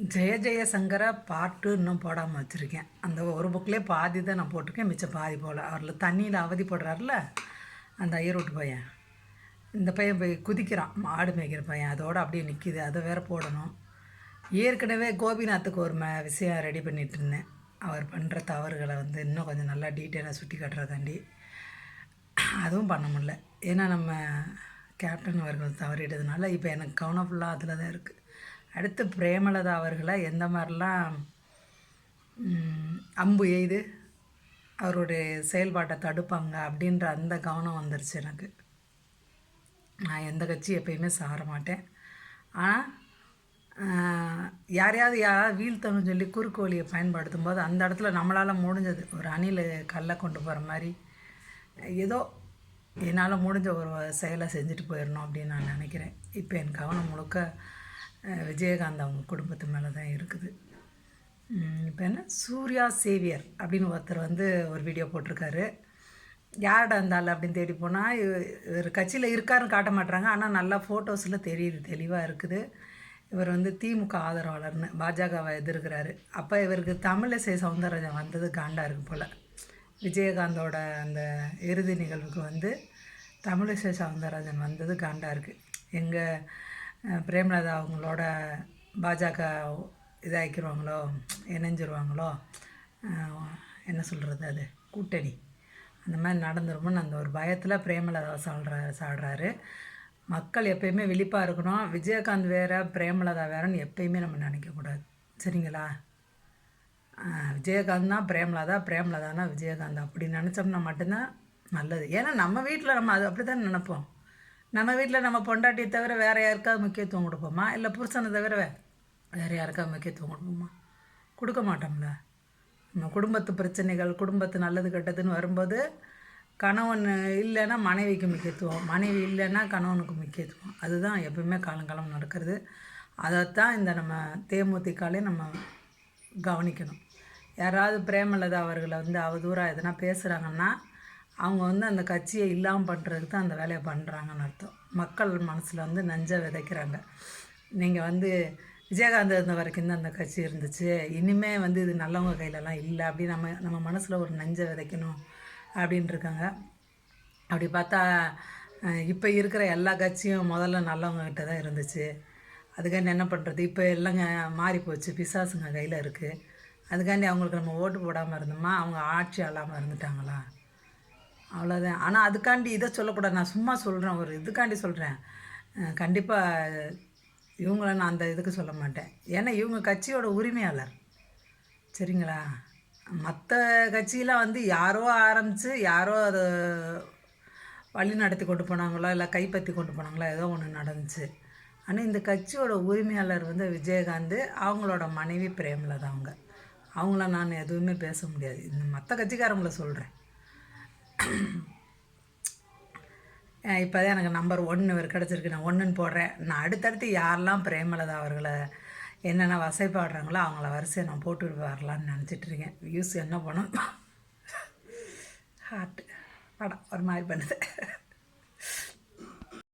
ஜெய ஜெயசங்கர பாட்டு இன்னும் போடாமல் வச்சுருக்கேன். அந்த ஒரு புக்லேயே பாதி தான் நான் போட்டிருக்கேன் மிச்சம் பாதி போல். அவரில் தண்ணியில் அவதி போடுறாருல அந்த ஐயரோட்டு பையன். இந்த பையன் போய் குதிக்கிறான் மாடு மேய்க்கிற பையன். அதோடு அப்படியே நிற்கிது அதை வேறு போடணும். ஏற்கனவே கோபிநாத்துக்கு ஒரு ம விஷயம் ரெடி பண்ணிட்டு இருந்தேன். அவர் பண்ணுற தவறுகளை வந்து இன்னும் கொஞ்சம் நல்லா டீட்டெயிலாக சுட்டி காட்டுறதாண்டி அதுவும் பண்ண முடில ஏன்னா நம்ம கேப்டன் அவர்கள் தவறிட்டதுனால இப்போ எனக்கு கவனம் ஃபுல்லாக அதில் தான் இருக்குது அடுத்து பிரேமலதா அவர்களை எந்த மாதிரிலாம் அம்பு எய்து அவருடைய செயல்பாட்டை தடுப்பாங்க அப்படின்ற அந்த கவனம் வந்துருச்சு எனக்கு. நான் எந்த கட்சி எப்பயுமே சார மாட்டேன். ஆனால் யாரையாவது யாராவது வீழ்த்தணும்னு சொல்லி குறுக்கு வழியை பயன்படுத்தும் போது அந்த இடத்துல நம்மளால் முடிஞ்சது. ஒரு அணில் கல்லை கொண்டு போகிற மாதிரி ஏதோ என்னால் முடிஞ்ச ஒரு செயலை செஞ்சுட்டு போயிடணும் அப்படின்னு நான் நினைக்கிறேன். இப்போ என் கவனம் முழுக்க விஜயகாந்த் அவங்க குடும்பத்து மேலே தான் இருக்குது. இப்போ என்ன? சூர்யா சேவியர் அப்படின்னு ஒருத்தர் வந்து ஒரு வீடியோ போட்டிருக்காரு. யார்டா இருந்தாலும் அப்படின்னு தேடி போனால் இவர் கட்சியில் இருக்காருன்னு காட்ட மாட்டுறாங்க ஆனால் நல்லா ஃபோட்டோஸில் தெரியுது தெளிவாக இருக்குது. இவர் வந்து திமுக ஆதரவாளர்னு பாஜகவை எதிர்க்கிறாரு. அப்போ இவருக்கு தமிழிசை சவுந்தரராஜன் வந்தது காண்டா இருக்கு போல். விஜயகாந்தோட அந்த இறுதி நிகழ்வுக்கு வந்து தமிழிசை சவுந்தரராஜன் வந்தது காண்டா இருக்குது எங்கள் பிரேமலதா அவங்களோட பாஜக இதாக்கிடுவாங்களோ இணைஞ்சிருவாங்களோ என்ன சொல்கிறது அது? கூட்டணி. அந்த மாதிரி நடந்துருமோன்னு அந்த ஒரு பயத்தில் பிரேமலதா சொல்கிற சாடுறாரு. மக்கள் எப்பயுமே விழிப்பாக இருக்கணும். விஜயகாந்த் வேறு பிரேமலதா வேறன்னு எப்பயுமே நம்ம நினைக்கக்கூடாது சரிங்களா? விஜயகாந்த் தான் பிரேமலதா பிரேமலதானா விஜயகாந்த்? அப்படி நினச்சோம்னா மட்டும்தான் நல்லது. ஏன்னா நம்ம வீட்டில் நம்ம அது அப்படி தான் நினப்போம். நம்ம வீட்டில் நம்ம பொண்டாட்டியை தவிர வேறு யாருக்காவது முக்கியத்துவம் கொடுப்போமா? இல்லை புருஷனை தவிர வே- வேறு யாருக்காவது முக்கியத்துவம் கொடுப்போமா? கொடுக்க மாட்டோம்ல. நம்ம குடும்பத்து பிரச்சனைகள் குடும்பத்து நல்லது கெட்டதுன்னு வரும்போது கணவன் இல்லைன்னா மனைவிக்கு முக்கியத்துவம் மனைவி இல்லைன்னா கணவனுக்கு முக்கியத்துவம். அதுதான் எப்பவுமே காலங்காலம் நடக்கிறது. அதைத்தான் இந்த நம்ம தேமுதிகாலே நம்ம கவனிக்கணும். யாராவது பிரேமலதா அவர்களை வந்து அவதூறாக எதனா பேசுகிறாங்கன்னா அவங்க வந்து அந்த கட்சியை இல்லாமல் பண்ணுறதுக்கு தான் அந்த வேலையை பண்ணுறாங்கன்னு அர்த்தம். மக்கள் மனசில் வந்து நஞ்சை விதைக்கிறாங்க. நீங்கள் வந்து விஜயகாந்த் இருந்த வரைக்கும் தான் அந்த கட்சி இருந்துச்சு. இனிமேல் வந்து இது நல்லவங்க கையிலலாம் இல்லை. அப்படி நம்ம நம்ம மனசில் ஒரு நஞ்சை விதைக்கணும் அப்படின்னு இருக்காங்க. அப்படி பார்த்தா இப்போ இருக்கிற எல்லா கட்சியும் முதல்ல நல்லவங்கக்கிட்ட தான் இருந்துச்சு. அதுக்காண்டி என்ன பண்ணுறது இப்போ எல்லாங்க மாறி போச்சு. பிசாசுங்க கையில் இருக்குது அதுக்காண்டி அவங்களுக்கு நம்ம ஓட்டு போடாமல் இருந்தோமா? அவங்க ஆட்சி ஆளாமல் இருந்துட்டாங்களா? அவ்வளோதான் ஆனால் அதுக்காண்டி இதை சொல்லக்கூடாது. நான் சும்மா சொல்கிறேன் ஒரு இதுக்காண்டி சொல்கிறேன் கண்டிப்பாக இவங்கள நான் அந்த இதுக்கு சொல்ல மாட்டேன். ஏன்னா இவங்க கட்சியோட உரிமையாளர். சரிங்களா? மற்ற கட்சியெலாம் வந்து யாரோ ஆரம்பித்து யாரோ அதை வழி நடத்தி கொண்டு போனாங்களோ இல்லை கைப்பற்றி கொண்டு போனாங்களோ ஏதோ ஒன்று நடந்துச்சு. ஆனால் இந்த கட்சியோட உரிமையாளர் வந்து விஜயகாந்த் அவங்களோட மனைவி பிரேமில் தான் அவங்க. அவங்கள நான் எதுவுமே பேச முடியாது. இந்த மற்ற கட்சிக்காரங்கள சொல்கிறேன் இப்போ தான் எனக்கு நம்பர் ஒன்று ஒரு கிடச்சிருக்கு. நான் ஒன்றுன்னு போடுறேன். நான் அடுத்தடுத்து யாரெல்லாம் பிரேமலதா அவர்களை என்னென்ன வசைப்பாடுறாங்களோ அவங்கள வரிசையை நான் போட்டு வரலான்னு நினச்சிட்டு இருக்கேன். வியூஸ் என்ன பண்ணும் ஹார்ட் படம் ஒரு மாதிரி பண்ணுது.